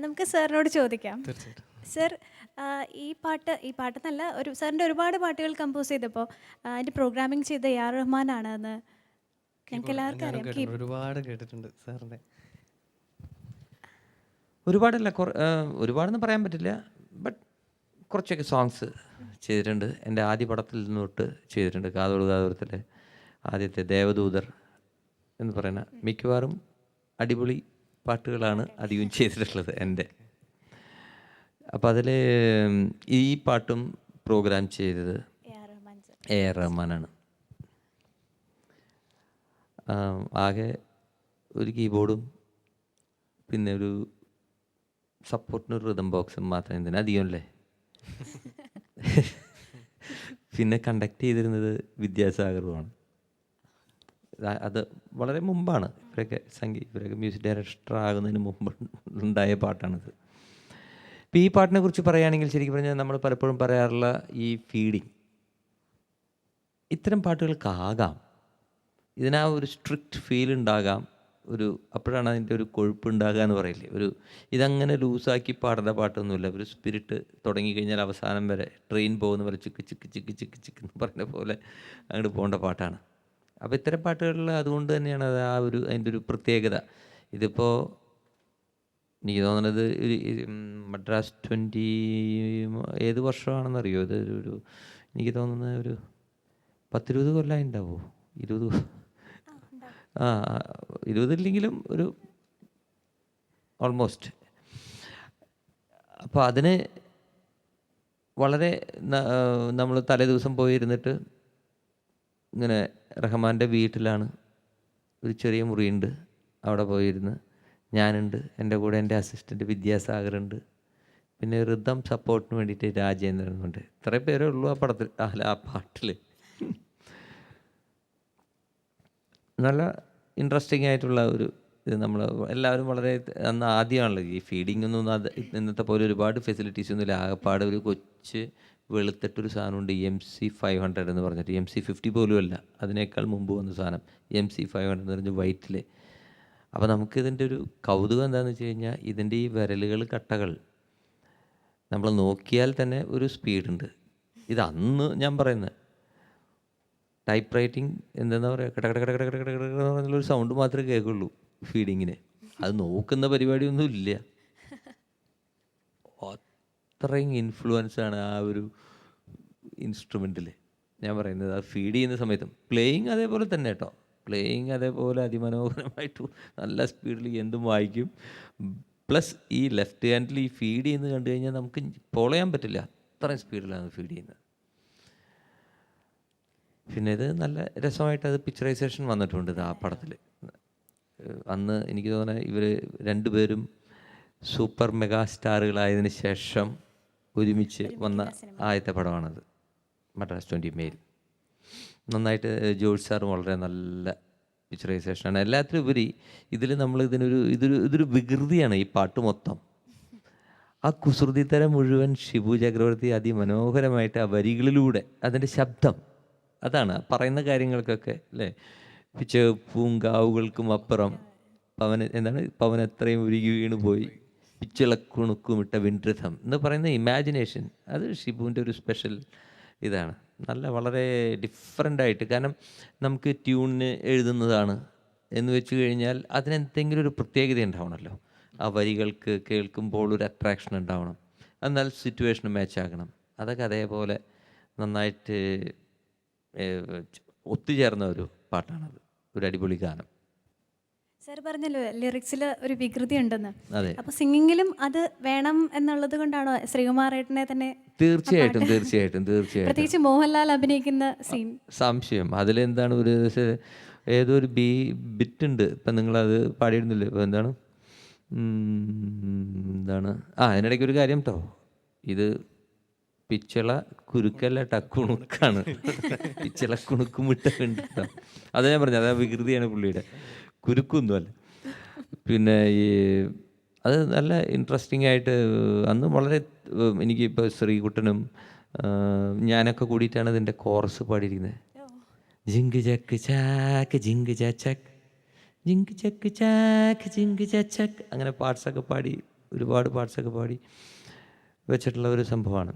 നമുക്ക് സാറിനോട് ചോദിക്കാം. സർ ഈ പാട്ട് ഈ പാട്ടെന്നല്ല ഒരു സാറിന്റെ ഒരുപാട് പാട്ടുകൾ കമ്പോസ് ചെയ്തപ്പോൾ അതിന്റെ പ്രോഗ്രാമിംഗ് ചെയ്ത എ ആർ റഹ്മാനാണ് എന്ന് ഞങ്ങൾക്ക് എല്ലാവർക്കും അറിയാം. ഒരുപാട് കേട്ടിട്ടുണ്ട് സാറിന്റെ. ഒരുപാടല്ല ഒരുപാടെന്ന് പറയാൻ പറ്റില്ല ബട്ട് കുറച്ചൊക്കെ സോങ്സ് ചെയ്തിട്ടുണ്ട്. എന്റെ ആദ്യ പടത്തിൽ നിന്ന് തൊട്ട് ചെയ്തിട്ടുണ്ട് കാതോട് കാതോരത്തിലെ ആദ്യത്തെ ദേവദൂതർ എന്ന് പറയുന്ന മിക്കവാറും അടിപൊളി പാട്ടുകളാണ് അധികം ചെയ്തിട്ടുള്ളത് എന്റെ. അപ്പോൾ അതിൽ ഈ പാട്ടും പ്രോഗ്രാം ചെയ്തത് A R sir. A R റഹ്മാനാണ്. ആകെ ഒരു കീബോർഡും പിന്നെ ഒരു സപ്പോർട്ടിന് ഒരു റിതം ബോക്സും മാത്രം എന്തിനാണ് അധികം അല്ലേ? പിന്നെ കണ്ടക്ട് ചെയ്തിരുന്നത് വിദ്യാസാഗറുമാണ്. അത് വളരെ മുമ്പാണ്. ഇവരൊക്കെ സംഗീത ഇവരൊക്കെ മ്യൂസിക് ഡയറക്ടർ ആകുന്നതിന് മുമ്പ് ഉണ്ടായ പാട്ടാണിത്. ഇപ്പോൾ ഈ പാട്ടിനെ കുറിച്ച് പറയുകയാണെങ്കിൽ ശരിക്കും പറഞ്ഞാൽ നമ്മൾ പലപ്പോഴും പറയാറുള്ള ഈ ഫീഡിങ് ഇത്തരം പാട്ടുകൾക്കാകാം. ഇതിനാ ഒരു സ്ട്രിക്റ്റ് ഫീൽ ഉണ്ടാകാം. ഒരു അപ്പോഴാണ് അതിന്റെ ഒരു കൊഴുപ്പ് ഉണ്ടാകുക എന്ന് പറയില്ലേ? ഒരു ഇതങ്ങനെ ലൂസാക്കി പാടേണ്ട പാട്ടൊന്നുമില്ല. ഒരു സ്പിരിറ്റ് തുടങ്ങിക്കഴിഞ്ഞാൽ അവസാനം വരെ ട്രെയിൻ പോകുന്ന പോലെ ചിക്ക് ചിക്ക് ചിക്ക് ചിക്ക് ചിക്ക് എന്ന് പറയുന്ന പോലെ അങ്ങോട്ട് പോകേണ്ട പാട്ടാണ്. അപ്പോൾ ഇത്തരം പാട്ടുകളിൽ അതുകൊണ്ട് തന്നെയാണ് അത് ആ ഒരു അതിന്റെ ഒരു പ്രത്യേകത. ഇതിപ്പോൾ എനിക്ക് തോന്നുന്നത് മദ്രാസ് ട്വന്റി ഏത് വർഷമാണെന്നറിയോ? ഇത് ഒരു- എനിക്ക് തോന്നുന്ന ഒരു പത്തിരുപത് കൊല്ലമായി ഉണ്ടാവുമോ ഇരുപത് ആ, ഇരുപതില്ലെങ്കിലും ഒരു ഓൾമോസ്റ്റ് അപ്പോൾ അതിന് വളരെ നമ്മൾ തലേ ദിവസം പോയിരുന്നിട്ട് ഇങ്ങനെ റഹ്മാന്റെ വീട്ടിലാണ് ഒരു ചെറിയ മുറിയുണ്ട്. അവിടെ പോയിരുന്ന് ഞാനുണ്ട് എന്റെ കൂടെ എന്റെ അസിസ്റ്റന്റ് വിദ്യാസാഗർ ഉണ്ട് പിന്നെ ഋതം സപ്പോർട്ടിന് വേണ്ടിയിട്ട് രാജേന്ദ്രൻ ഉണ്ട് ഇത്ര പേരേ ഉള്ളൂ ആ പടത്തിൽ അല്ല ആ പാട്ടിൽ നല്ല ഇൻട്രസ്റ്റിംഗ് ആയിട്ടുള്ള ഒരു ഇത് നമ്മൾ എല്ലാവരും വളരെ അന്ന് ആദ്യമാണല്ലോ ഈ ഫീഡിംഗ് ഒന്നും അത് ഇന്നത്തെ പോലെ ഒരുപാട് ഫെസിലിറ്റീസ് ഒന്നും ഇല്ല. ആകെപ്പാട് ഒരു കൊച്ച് വെളുത്തിട്ടൊരു സാധനമുണ്ട് എം സി ഫൈവ് ഹൺഡ്രഡ് എന്ന് പറഞ്ഞിട്ട്. എം സി ഫിഫ്റ്റി പോലും അല്ല. അതിനേക്കാൾ മുമ്പ് വന്ന സാധനം എം സി ഫൈവ് ഹൺഡ്രഡ് എന്ന് പറഞ്ഞ വൈറ്റിൽ അപ്പോൾ നമുക്കിതിന്റെ ഒരു കൗതുകം എന്താണെന്ന് വെച്ച് കഴിഞ്ഞാൽ ഇതിന്റെ ഈ വിരലുകൾ കട്ടകൾ നമ്മൾ നോക്കിയാൽ തന്നെ ഒരു സ്പീഡുണ്ട് ഇത് അന്ന് ഞാൻ പറയുന്നത് ടൈപ്പ് റൈറ്റിംഗ് എന്താ പറയുക കട കട കട കട കട കട എന്ന് പറഞ്ഞുള്ളൊരു സൗണ്ട് മാത്രമേ കേൾക്കുള്ളൂ ഫീഡിങ്ങിന് അത് നോക്കുന്ന പരിപാടിയൊന്നും ഇല്ല. അത്രയും ഇൻഫ്ലുവൻസ് ആണ് ആ ഒരു ഇൻസ്ട്രുമെന്റിൽ ഞാൻ പറയുന്നത് ആ ഫീഡ് ചെയ്യുന്ന സമയത്തും. പ്ലേയിങ് അതേപോലെ തന്നെ കേട്ടോ. പ്ലേയിങ് അതേപോലെ അതിമനോഹരമായിട്ട് നല്ല സ്പീഡിൽ എന്തും വായിക്കും. പ്ലസ് ഈ ലെഫ്റ്റ് ഹാൻഡിൽ ഈ ഫീഡ് ചെയ്യുന്നത് കണ്ടു കഴിഞ്ഞാൽ നമുക്ക് പൊളയാൻ പറ്റില്ല. അത്രയും സ്പീഡിലാണ് ഫീഡ് ചെയ്യുന്നത്. പിന്നെ ഇത് നല്ല രസമായിട്ട് അത് പിക്ചറൈസേഷൻ വന്നിട്ടുണ്ട് ആ പടത്തിൽ അന്ന് എനിക്ക് തോന്നുന്നത് ഇവർ രണ്ടുപേരും സൂപ്പർ മെഗാ സ്റ്റാറുകളായതിനു ശേഷം ഒരുമിച്ച് വന്ന ആദ്യത്തെ പടമാണത്. മദ്രാസ് ട്വന്റി മെയിൽ നന്നായിട്ട് ജോർജ് സാർ വളരെ നല്ല പിക്ചറൈസേഷനാണ്. എല്ലാത്തിനും ഉപരി ഇതിൽ നമ്മൾ ഇതിനൊരു ഇതൊരു ഇതൊരു വികൃതിയാണ് ഈ പാട്ട് മൊത്തം. ആ കുസൃതിത്തരം മുഴുവൻ ഷിബു ചക്രവർത്തി അതിമനോഹരമായിട്ട് ആ വരികളിലൂടെ അതിന്റെ ശബ്ദം അതാണ് പറയുന്ന കാര്യങ്ങൾക്കൊക്കെ അല്ലേ? പൂങ്കാവുകൾക്കും അപ്പുറം പവൻ എന്താണ്? പവൻ എത്രയും ഉരുകി വീണ് പോയി. പിച്ചിളക്കുണുക്കുമിട്ട വിൻരഥം എന്ന് പറയുന്ന ഇമാജിനേഷൻ അത് ഷിബുവിന്റെ ഒരു സ്പെഷ്യൽ ഇതാണ്. നല്ല വളരെ ഡിഫറെന്റ് ആയിട്ട്. കാരണം നമുക്ക് ട്യൂണിന് എഴുതുന്നതാണ് എന്ന് വെച്ച് കഴിഞ്ഞാൽ അതിനെന്തെങ്കിലും ഒരു പ്രത്യേകത ഉണ്ടാവണമല്ലോ ആ വരികൾക്ക് കേൾക്കുമ്പോൾ ഒരു അട്രാക്ഷൻ ഉണ്ടാവണം. എന്നാൽ സിറ്റുവേഷൻ മാച്ച് ആകണം. അതൊക്കെ അതേപോലെ നന്നായിട്ട് ഒത്തുചേർന്ന ഒരു പാട്ടാണത്. ഒരു അടിപൊളി ഗാനം. സർ പറഞ്ഞല്ലോ ലിറിക്സിൽ ഒരു വികൃതി ഉണ്ടെന്ന്. അപ്പൊ അപ്പോൾ സിംഗിങ്ങിലും അത് വേണം എന്നുള്ളത് കൊണ്ടാണോ ശ്രീകുമാറേട്ടനെ തന്നെ തീർച്ചയായിട്ടും തീർച്ചയായിട്ടും തീർച്ചയായിട്ടും. പ്രത്യേകിച്ച് മോഹൻലാൽ അഭിനയിക്കുന്ന സീൻ സംശയം. അതിലെന്താണ് ഒരു ഏതോ ഒരു ബി ബിറ്റ് ഉണ്ട് ഇപ്പം അത് പാടിയിരുന്നില്ലേ? ഇപ്പം എന്താണ്? എന്താണ്? ആ അതിനിടയ്ക്ക് ഒരു കാര്യം കേട്ടോ ഇത് പിച്ചള കുരുക്കല്ല ടക്കുണുക്കാണ്. പിച്ചള കുണുക്കുമിട്ടുണ്ട് അത് ഞാൻ പറഞ്ഞത്. അതാ വികൃതിയാണ് പുള്ളിയുടെ. കുരുക്കൊന്നുമല്ല പിന്നെ ഈ അത് നല്ല ഇൻട്രസ്റ്റിംഗ് ആയിട്ട് അന്ന് വളരെ എനിക്ക് ഇപ്പോൾ ശ്രീകുട്ടനും ഞാനൊക്കെ കൂടിയിട്ടാണ് ഇതിന്റെ കോറസ് പാടിയിരിക്കുന്നത് ജിങ്ക് ചക്ക് ചാക്ക് ജിങ്ക് ചക്ക്. ജിങ്ക് ചക്ക് ചാക്ക് ജിങ്ക് ചക്ക്. അങ്ങനെ പാട്സൊക്കെ പാടി ഒരുപാട് പാട്സൊക്കെ പാടി വെച്ചിട്ടുള്ള ഒരു സംഭവമാണ്